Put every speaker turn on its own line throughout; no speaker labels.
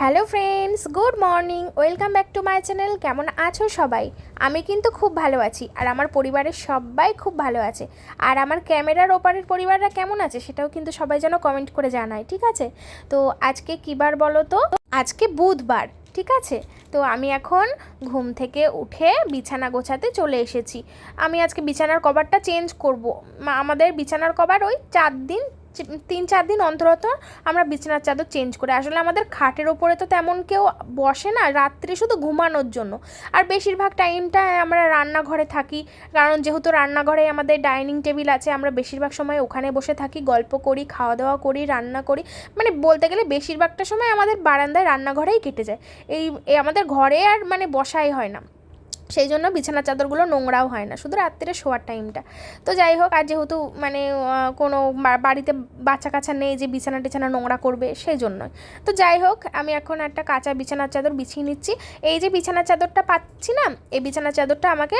Hello friends, good morning, welcome back to my channel, কেমন আছো সবাই? আমি কিন্তু খুব ভালো আছি, আর আমার পরিবারের সবাই খুব ভালো আছে। আর আমার ক্যামেরার ওপারের পরিবাররা কেমন আছে সেটাও কিন্তু সবাই যেন কমেন্ট করে জানায়, ঠিক আছে? তো আজকে কী বার বলো তো? আজকে বুধবার, ঠিক আছে? তো আমি এখন ঘুম থেকে উঠে বিছানা গোছাতে চলে এসেছি। আমি আজকে বিছানার কভারটা চেঞ্জ করব। আমাদের বিছানার কভার ওই চার দিন তিন চার দিন অন্তর অন্তর আমরা বিছানার চাদর চেঞ্জ করি। আসলে আমাদের খাটের ওপরে তো তেমন কেউ বসে না, রাত্রে শুধু ঘুমানোর জন্য। আর বেশিরভাগ টাইমটা আমরা রান্নাঘরে থাকি, কারণ যেহেতু রান্নাঘরে আমাদের ডাইনিং টেবিল আছে, আমরা বেশিরভাগ সময় ওখানে বসে থাকি, গল্প করি খাওয়া দাওয়া করি, রান্না করি। মানে বলতে গেলে বেশিরভাগটা সময় আমাদের বারান্দায় রান্নাঘরেই কেটে যায়। এই এই আমাদের ঘরে আর মানে বসাই হয় না। সেই জন্য বিছানার চাদরগুলো নোংরাও হয় না, শুধু রাত্রে শোয়ার টাইমটা তো যাই হোক, আর যেহেতু মানে কোনো বাড়িতে বাচ্চা কাছা নেই যে বিছানা টিছানা নোংরা করবে, সেই জন্যই। তো যাই হোক, আমি এখন একটা কাঁচা বিছানার চাদর বিছিয়ে নিচ্ছি। এই যে বিছানার চাদরটা পাচ্ছি না, এই বিছানার চাদরটা আমাকে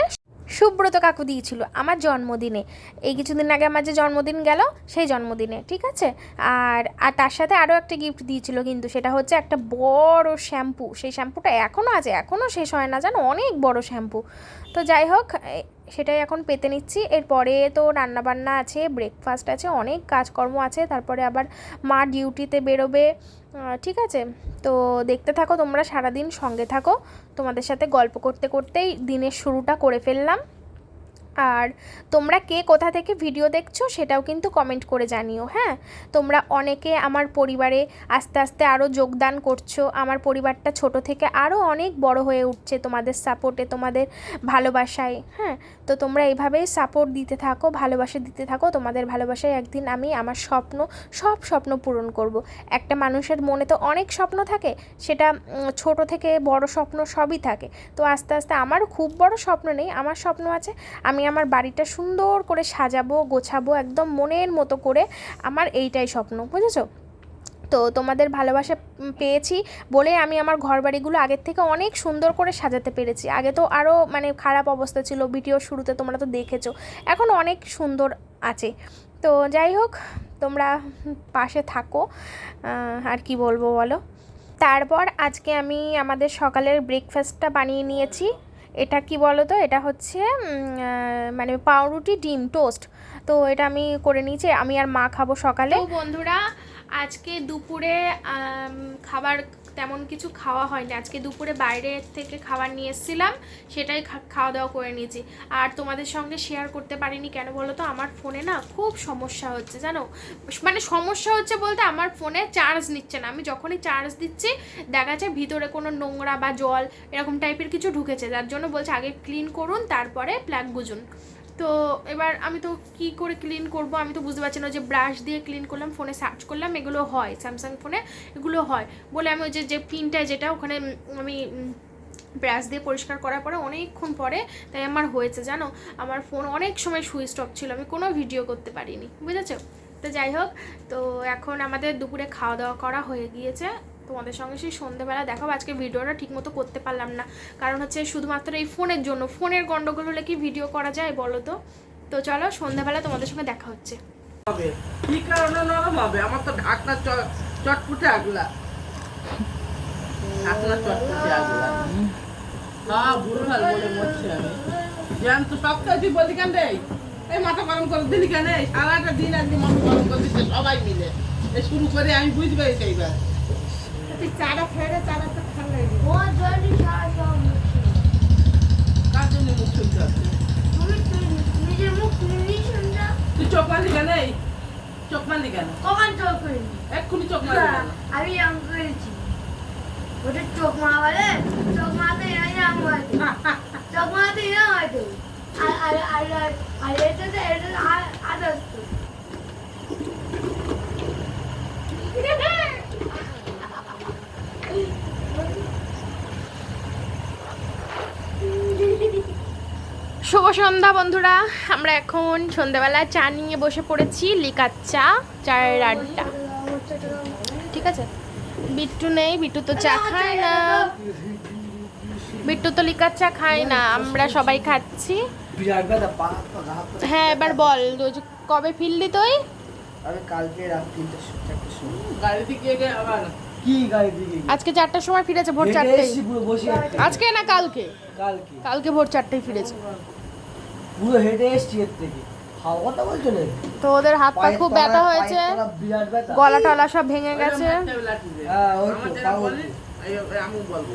সুব্রত কাকু দিয়েছিল আমার জন্মদিনে। এই কিছুদিন আগে আমার যে জন্মদিন গেল, সেই জন্মদিনে, ঠিক আছে? আর আর তার সাথে আরও একটা গিফট দিয়েছিল কিন্তু সেটা হচ্ছে একটা বড় শ্যাম্পু সেই শ্যাম্পুটা এখনও আছে, এখনও শেষ হয় না জানো অনেক বড় শ্যাম্পু তো যাই হোক সেটাই এখন পেতে নিচ্ছি। এরপরে তো রান্নাবান্না আছে ব্রেকফাস্ট আছে, অনেক কাজকর্ম আছে। তারপরে আবার মা ডিউটিতে বেরোবে ঠিক আছে? তো দেখতে থাকো তোমরা সারাদিন সঙ্গে থাকো। তোমাদের সাথে গল্প করতে করতেই দিনের শুরুটা করে ফেললাম। আর তোমরা কে কোথা থেকে ভিডিও দেখছ সেটাও কিন্তু কমেন্ট করে জানিও হ্যাঁ? তোমরা অনেকে আমার পরিবারে আস্তে আস্তে আরও যোগদান করছ, আমার পরিবারটা ছোট থেকে আরও অনেক বড় হয়ে উঠছে তোমাদের সাপোর্টে তোমাদের ভালোবাসায় হ্যাঁ? তো তোমরা এইভাবেই সাপোর্ট দিতে থাকো, ভালোবাসা দিতে থাকো, তোমাদের ভালোবাসায় একদিন আমি আমার স্বপ্ন, সব স্বপ্ন পূরণ করব। একটা মানুষের মনে তো অনেক স্বপ্ন থাকে, সেটা ছোট থেকে বড় স্বপ্ন সবই থাকে। তো আস্তে আস্তে আমার খুব বড় স্বপ্ন নেই, আমার স্বপ্ন আছে, আমি আমার বাড়িটা সুন্দর করে সাজাবো, গোছাবো, একদম মনের মতো করে আমার এইটাই স্বপ্ন, বুঝেছ? তো তোমাদের ভালোবাসা পেয়েছি বলে আমি আমার ঘর বাড়িগুলো আগের থেকে অনেক সুন্দর করে সাজাতে পেরেছি। আগে তো আরও মানে খারাপ অবস্থা ছিল ভিডিও শুরুতে তোমরা তো দেখেছ, এখন অনেক সুন্দর আছে। তো যাই হোক, তোমরা পাশে থাকো আর কি বলব বলো? তারপর আজকে আমি আমাদের সকালের ব্রেকফাস্টটা বানিয়ে নিয়েছি। এটা কি বলো তো এটা হচ্ছে মানে পাউরুটি ডিম টোস্ট। তো এটা আমি করে নিয়েছি, আমি আর মা খাব সকালে। বন্ধুরা, আজকে দুপুরে খাবার তেমন কিছু খাওয়া হয়নি। আজকে দুপুরে বাইরে থেকে খাবার নিয়ে এসেছিলাম, সেটাই খাওয়া দাওয়া করে নিয়েছি। আর তোমাদের সঙ্গে শেয়ার করতে পারিনি কেন বলো তো? আমার ফোনে না খুব সমস্যা হচ্ছে, জানো? মানে সমস্যা হচ্ছে বলতে আমার ফোনে চার্জ নিচ্ছে না। আমি যখনই চার্জ দিচ্ছি, দেখা যাচ্ছে ভিতরে কোনো নোংরা বা জল, এরকম টাইপের কিছু ঢুকেছে। যার জন্য বলছে আগে ক্লিন করুন, তারপরে প্লাগ বুঝুন। তো এবার আমি তো কি করে ক্লিন করব? আমি তো বুঝতে পারছি না। যে ব্রাশ দিয়ে ক্লিন করলাম ফোনে সার্চ করলাম, এগুলো হয়। স্যামসাং ফোনে এগুলো হয়। বলে আমি ওই যে যে পিনটা যেটা, ওখানে আমি ব্রাশ দিয়ে পরিষ্কার করার পরে অনেকক্ষণ পরে, তাই আমার হয়েছে, জানো? আমার ফোন অনেক সময় সুইচ অফ ছিল। আমি কোনো ভিডিও করতে পারিনি। বুঝেছ? তো যাই হোক, তো এখন আমাদের দুপুরে খাওয়া দাওয়া করা হয়ে গিয়েছে। তোমাদের সঙ্গে সেই সন্ধেবেলা দেখো আজকে ভিডিওটা ঠিকমতো করতে পারলাম না। কারণ হচ্ছে শুধুমাত্র এই ফোনের জন্য, ফোনের গন্ডগোল হলে কি ভিডিও করা যায় বলো তো? তো চলো সন্ধ্যাবেলা তোমাদের সঙ্গে দেখা হচ্ছে।
কি কারণে নরম হবে? আমার তো ঢাকনা চটপুটে আগলা। ঢাকনা চটপুটে আগলা। হ্যাঁ ভুল ভালো বলে মরছি আমি। জ্যাম তো সব কাজই বলি কেন রে? এই মাথা গরম করে দিলি কেন সারাটা দিন আজকে মাথা গরম করে দিচ্ছে সবাই মিলে। এই শুরু করে আমি বুঝবে সেইবার কার জন্য মুখ শুনতে হচ্ছে তুই চোখ মারলি কেন এই? চোখ মারলি কেন? এক্ষুনি চোখ মারলি
আমি আম করেছি ওটা চোখ মারবালে চোখ মারতে চোখ মারতে এরকম হয়তো। আর আর আর আর আর এটা তো এটা তো আর আদার্স
শুভ সন্ধ্যা বন্ধুরা আমরা এখন সন্ধ্যাবেলা চা নিয়ে বসে পড়েছি লিকার চা চায়ের আড্ডা। ঠিক আছে? বিট্টু নেই বিট্টু তো চা খায় না। বিট্টু তো লিকার চা খায় না আমরা সবাই খাচ্ছি। হ্যাঁ এবার বল ওই যে কবে ফিরলি তুই?
আমি কালকে রাত সময়
আজকে চারটার সময় ফিরেছে ভোর
বসে
আজকে না কালকে?
কালকে।
কালকে ভোর চারটেই ফিরেছে।
পুরো হেঁটে এসছি এর থেকে। হাওয়া বলছো না
তো ওদের হাত পা খুব ব্যথা হয়েছে। গলা টলা সব ভেঙে গেছে।
হ্যাঁ, ওই তো,
এই- আমি বলব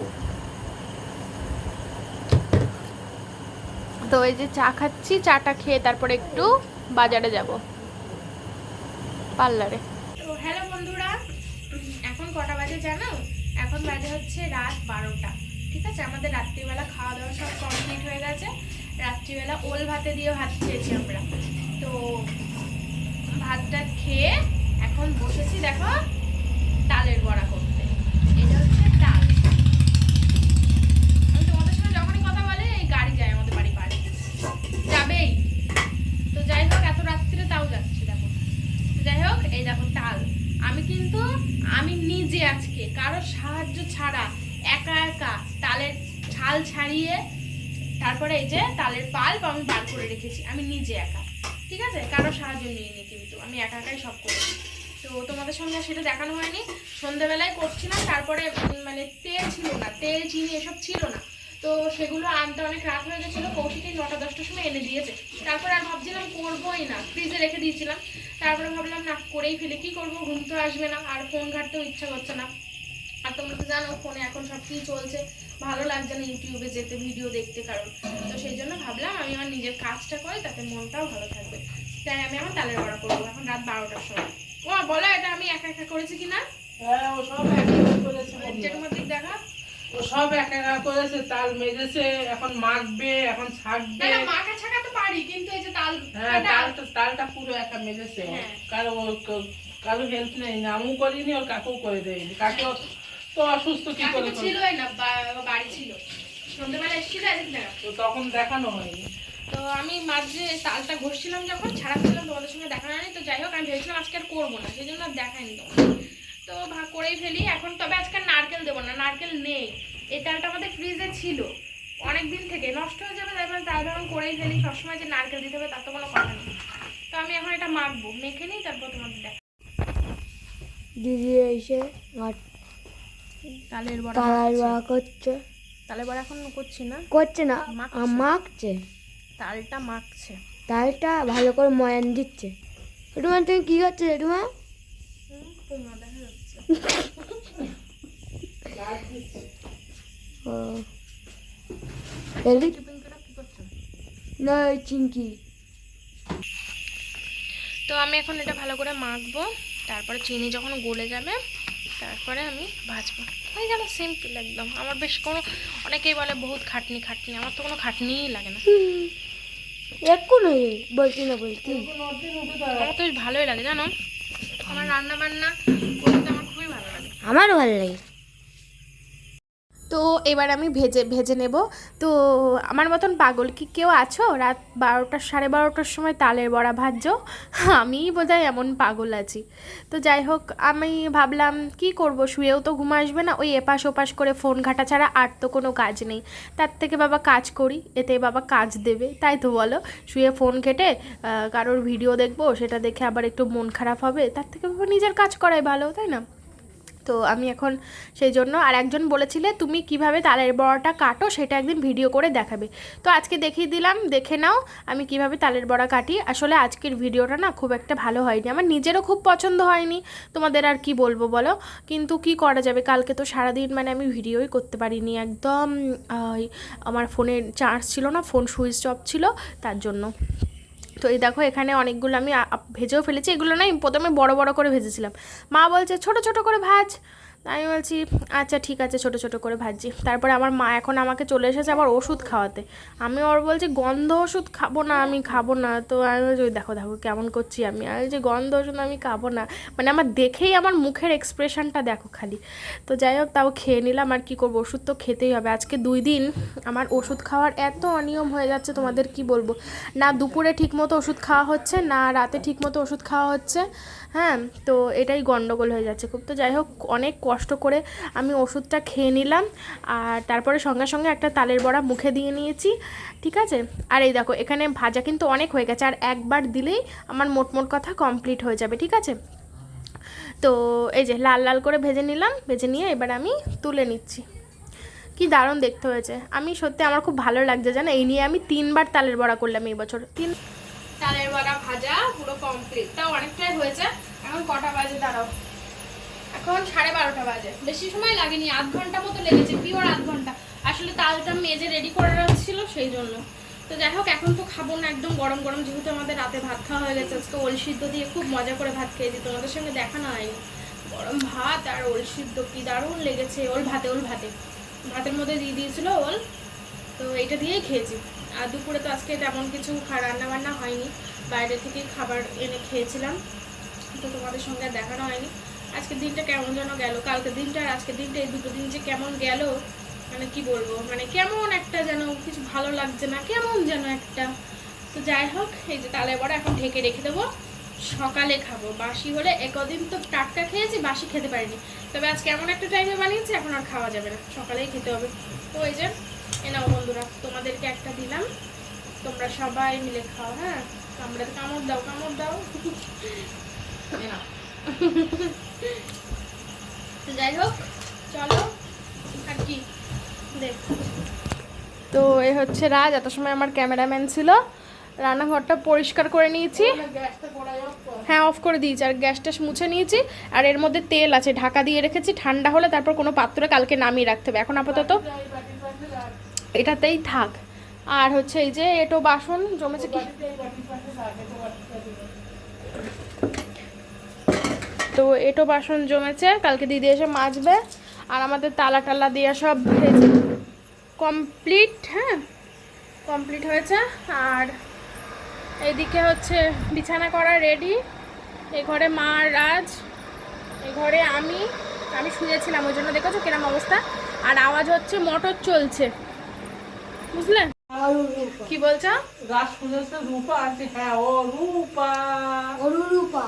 তো এই যে চা খাচ্ছি চাটা খেয়ে তারপরে একটু বাজারে যাব। পার্লারে। তো হ্যালো বন্ধুরা এখন কটা বাজে জানো? এখন বাজে হচ্ছে রাত বারোটা। ঠিক আছে? আমাদের রাত্রিবেলা খাওয়া দাওয়া সব কমপ্লিট হয়ে গেছে। রাত্রিবেলা ওল ভাতে দিয়ে ভাত খেয়েছি আমরা। তো ভাতটা খেয়ে এখন বসেছি দেখো তালের বড়া করতে। এটা হচ্ছে তাল আমি তোমাদের সঙ্গে যখনই কথা বলে এই গাড়ি যায় আমাদের বাড়ি পাড়ে। যাবেই। তো যাই হোক, এত রাত্রিরে তাও যাচ্ছে, দেখো। যাই হোক, এই দেখো তাল আমি কিন্তু, আমি নিজে আজকে কারও সাহায্য ছাড়া একা একা তালের ছাল ছাড়িয়ে তারপরে এই যে তালের পাল্প আমি বার করে রেখেছি। আমি নিজে একা, ঠিক আছে? কারও সাহায্য নিইনি কিন্তু, আমি একা একাই সব করেছি। তো তোমাদের সঙ্গে সেটা দেখানো হয়নি। সন্ধ্যেবেলায় করছিলাম, তারপরে মানে তেল ছিল না, তেল, চিনি এসব ছিল না। তো সেগুলো আনতে অনেক রাত হয়ে গেছিল কৌশিকে নটা, দশটার সময় এনে দিয়েছে। তারপরে আর ভাবছিলাম করবোই না ফ্রিজে রেখে দিয়েছিলাম। তারপরে ভাবলাম, না, করেই ফেলে, কি করব? ঘুম তো আসবে না, আর ফোন ঘাটতেও ইচ্ছা করছে না। আর তোমরা তো জানো ফোনে এখন সব কি চলছে। ভালো লাগছে না ইউটিউবে যেতে ভিডিও দেখতে কারণ। তো সেই জন্য ভাবলাম আমি আমার নিজের কাজটা করি তাতে মনটাও ভালো থাকবে। তাই আমি আমার তালের বড়া করব এখন রাত বারোটার সময়। ও বলো এটা আমি একা একা করেছি কিনা?
হ্যাঁ ও সব একা একা করেছে বন্ধুরা।
দিক দেখা
ও সব একা একা করেছে তাল মেজেছে এখন মাখবে এখন
না
ছাকবে।
না মাখা ছাকা তো পারি কিন্তু এই যে তাল
হ্যাঁ
কাটা-
তালটা তালটা পুরো একা মেজেছে
হ্যাঁ।
কারও হেল্প নেই না আমিও করিনি ওর কাকেও করে দেয়নি। কাকে তো অসুস্থ কি করে?
ছিলই না বাড়ি ছিল। সন্ধ্যেবেলা এসেছিল
তো তখন দেখানো হয়নি।
তো আমি মাঝে তালটা ঘষছিলাম যখন ছাড়াচ্ছিলাম তোমাদের সঙ্গে দেখা হয়নি। তো যাই হোক আমি ভেবেছিলাম আজকে আর করব না সেই জন্য আর দেখাইনি তো ভাগ করেই ফেলি। এখন তবে আজকে আর নারকেল দেবো না নারকেল নেই। এই তালটা আমাদের ফ্রিজে ছিল। অনেক দিন থেকে। নষ্ট হয়ে যাবে তারপরে তাল ভাবলাম করেই ফেলি। সবসময় যে নারকেল দিতে হবে তার তো কোনো কথা নেই। তো আমি এখন এটা মাখবো মেখে নিই তারপর তোমাদের দেখ
দিদি এসে আর
তালের বড়া
তালার বড়া করছে।
তালের বড়া এখন করছি না?
করছে না।
মাখছে। তালটা মাখছে।
তালটা ভালো করে ময়ান দিচ্ছে। রুমা তুমি কি করছ রুমা ও। না চিংকি।
তো আমি এখন এটা ভালো করে মাখবো। তারপরে চিনি যখন গলে যাবে তারপরে আমি ভাজবো হয়ে গেল সিম্পল একদম। আমার বেশ কোনো অনেকেই বলে বহুত খাটনি খাটনি। আমার তো কোনো খাটনিই লাগে না।
এক্ষুনি বলছি না বলছি।
আমার তো বেশ ভালোই লাগে জানো? আমার রান্না বান্না করতে আমার খুবই ভালো লাগে।
আমারও ভালো লাগে।
তো এবার আমি ভেজে ভেজে নেব। তো আমার মতন পাগল কি কেউ আছো? রাত বারোটা, সাড়ে বারোটার সময় তালের বড়া ভাজছো? আমিই বোধহয় এমন পাগল আছি। তো যাই হোক, আমি ভাবলাম কি করব? শুয়েও তো ঘুম আসবে না। ওই এপাশ ওপাশ করে ফোন ঘাটা ছাড়া আর তো কোনো কাজ নেই। তার থেকে বাবা কাজ করি, এতে বাবা কাজ দেবে। তাই তো বলো, শুয়ে ফোন ঘেটে কারোর ভিডিও দেখব, সেটা দেখে আবার একটু মন খারাপ হবে। তার থেকে বাবা নিজের কাজ করাই ভালো, তাই না? তো আমি এখন সেই জন্য আর একজন বলেছিলে, তুমি কীভাবে তালের বড়াটা কাটো সেটা একদিন ভিডিও করে দেখাবে। তো আজকে দেখিয়ে দিলাম, দেখে নাও আমি কীভাবে তালের বড়া কাটি। আসলে আজকের ভিডিওটা না খুব একটা ভালো হয়নি, আমার নিজেরও খুব পছন্দ হয়নি, তোমাদের আর কি বলব বলো? কিন্তু কি করা যাবে? কালকে তো সারাদিন মানে আমি ভিডিওই করতে পারিনি, একদম আমার ফোনের চার্জ ছিল না, ফোন সুইচ অফ ছিল, তার জন্য। তো এই দেখো, এখানে অনেকগুলো আমি ভেজেও ফেলেছি। এগুলো না প্রথমে বড় বড় করে ভেজেছিলাম। মা বলছে, ছোট ছোট করে ভাজ। আমি বলছি আচ্ছা ঠিক আছে, ছোট ছোট করে ভাজছি। তারপরে আমার মা এখন আমাকে চলে এসেছে আবার ওষুধ খাওয়াতে। আমি ওর বলছি, গন্ধ ওষুধ খাব না, আমি খাব না। তো আমি বলছি, "ওই দেখো দেখো, কেমন করছি আমি। আমি যে গন্ধ ওষুধ আমি খাব না। মানে আমার দেখেই আমার মুখের এক্সপ্রেশনটা দেখো খালি। তো যাই হোক, তাও খেয়ে নিলাম, আর কী করব, ওষুধ তো খেতেই হবে। আজকে দুই দিন আমার ওষুধ খাওয়ার এত অনিয়ম হয়ে যাচ্ছে, তোমাদের কি বলব? না দুপুরে ঠিকমতো ওষুধ খাওয়া হচ্ছে, না রাতে ঠিকমতো ওষুধ খাওয়া হচ্ছে। হ্যাঁ তো এটাই গন্ডগোল হয়ে যাচ্ছে খুব। তো যাই হোক, অনেক কষ্ট করে আমি ওষুধটা খেয়ে নিলাম আর তারপরে সঙ্গে সঙ্গে একটা তালের বড়া মুখে দিয়ে নিয়েছি, ঠিক আছে? আর এই দেখো, এখানে ভাজা কিন্তু অনেক হয়ে গেছে, আর একবার দিলেই আমার মোট মোট কথা কমপ্লিট হয়ে যাবে, ঠিক আছে? তো এই যে লাল লাল করে ভেজে নিলাম, ভেজে নিয়ে এবার আমি তুলে নিচ্ছি। কি দারুণ দেখতে হয়েছে। আমি সত্যি আমার খুব ভালো লাগছে, জানো? এই নিয়ে আমি তিনবার তালের বড়া করলাম এই বছর। তিন তালের বড়া ভাজা, পুরো কমপ্লিট তাও অনেকটাই হয়েছে। এখন কটা বাজে? দাঁড়াও। এখন সাড়ে বারোটা বাজে। বেশি সময় লাগেনি, আধ ঘণ্টা মতো লেগেছে, পিওর আধ ঘণ্টা। আসলে তালটা মেজে রেডি করে রাখছিল সেই জন্য। তো যাই হোক, এখন তো খাব না, একদম গরম গরম। যেহেতু আমাদের রাতে ভাত খাওয়া হয়ে গেছে, আজকে ওল সিদ্ধ দিয়ে খুব মজা করে ভাত খেয়েছি। তোমাদের সঙ্গে দেখানো হয়নি। গরম ভাত আর ওল সিদ্ধ, কি দারুণ লেগেছে। ওল ভাতে ওল ভাতে। ভাতের মধ্যে দিয়ে দিয়েছিল ওল। তো এটা দিয়েই খেয়েছি। আর দুপুরে তো আজকে তেমন কিছু রান্না বান্না হয়নি। বাইরে থেকে খাবার এনে খেয়েছিলাম। তো তোমাদের সঙ্গে দেখানো হয়নি। আজকের দিনটা কেমন যেন গেল। কালকের দিনটা আর আজকের দিনটা এই দুটো দিন যে কেমন গেল মানে কি বলব? মানে কেমন একটা যেন কিছু ভালো লাগছে না, কেমন যেন একটা। তো যাই হোক, এই যে তালে বড়া এখন ঢেকে রেখে দেবো। সকালে খাব। বাসি হলে একদিন তো টাটকা খেয়েছি, বাসি খেতে পারিনি। তবে আজকে এমন একটা টাইমে বানিয়েছি, এখন আর খাওয়া যাবে না। সকালেই খেতে হবে। তো ওই যে নাও বন্ধুরা তোমাদেরকে একটা দিলাম। তোমরা সবাই মিলে খাও হ্যাঁ? কামড়ে কামড় দাও কামড় দাও। তো যাই হোক চলো আর কি দেখ। তো এ হচ্ছে রাজ এত সময় আমার ক্যামেরাম্যান ছিল। রান্নাঘরটা পরিষ্কার করে নিয়েছি। হ্যাঁ অফ করে দিয়েছি আর গ্যাস ট্যাস মুছে নিয়েছি। আর এর মধ্যে তেল আছে ঢাকা দিয়ে রেখেছি। ঠান্ডা হলে তারপর কোনো পাত্রে কালকে নামিয়ে রাখতে হবে। এখন আপাতত
এই বাটির পাশে রাখ।
এটাতেই থাক। আর হচ্ছে এই যে এটো বাসন জমেছে কি। তো এটো বাসন জমেছে, কালকে দিদি এসে মাজবে। আর আমাদের তালা টালা দিয়ে সব কমপ্লিট হ্যাঁ? কমপ্লিট হয়েছে। আর এদিকে হচ্ছে বিছানা করা রেডি। এ ঘরে মা রাজ, এ ঘরে আমি। আমি শুয়েছিলাম, ওই জন্য দেখেছ কিরম অবস্থা? আর আওয়াজ হচ্ছে, মোটর চলছে। বুঝলে কি বলছো?
গাছ শুনেছে রূপা আছে হ্যাঁ ও রূপা।
অরুরূপা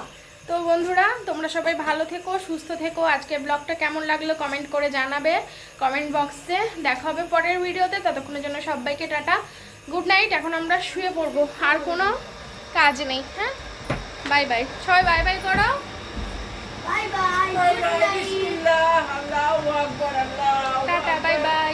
তো বন্ধুরা তোমরা সবাই ভালো থেকো সুস্থ থেকো। আজকে ব্লগটা কেমন লাগল কমেন্ট করে জানাবে। কমেন্ট বক্সে দেখা হবে পরের ভিডিওতে। ততক্ষণের জন্য সবাইকে টাটা। গুড নাইট এখন আমরা শুয়ে পড়ব। আর কোনো কাজ নেই হ্যাঁ? Bye bye. সবাই বাই বাই করো।
Bye bye
tata bye bye.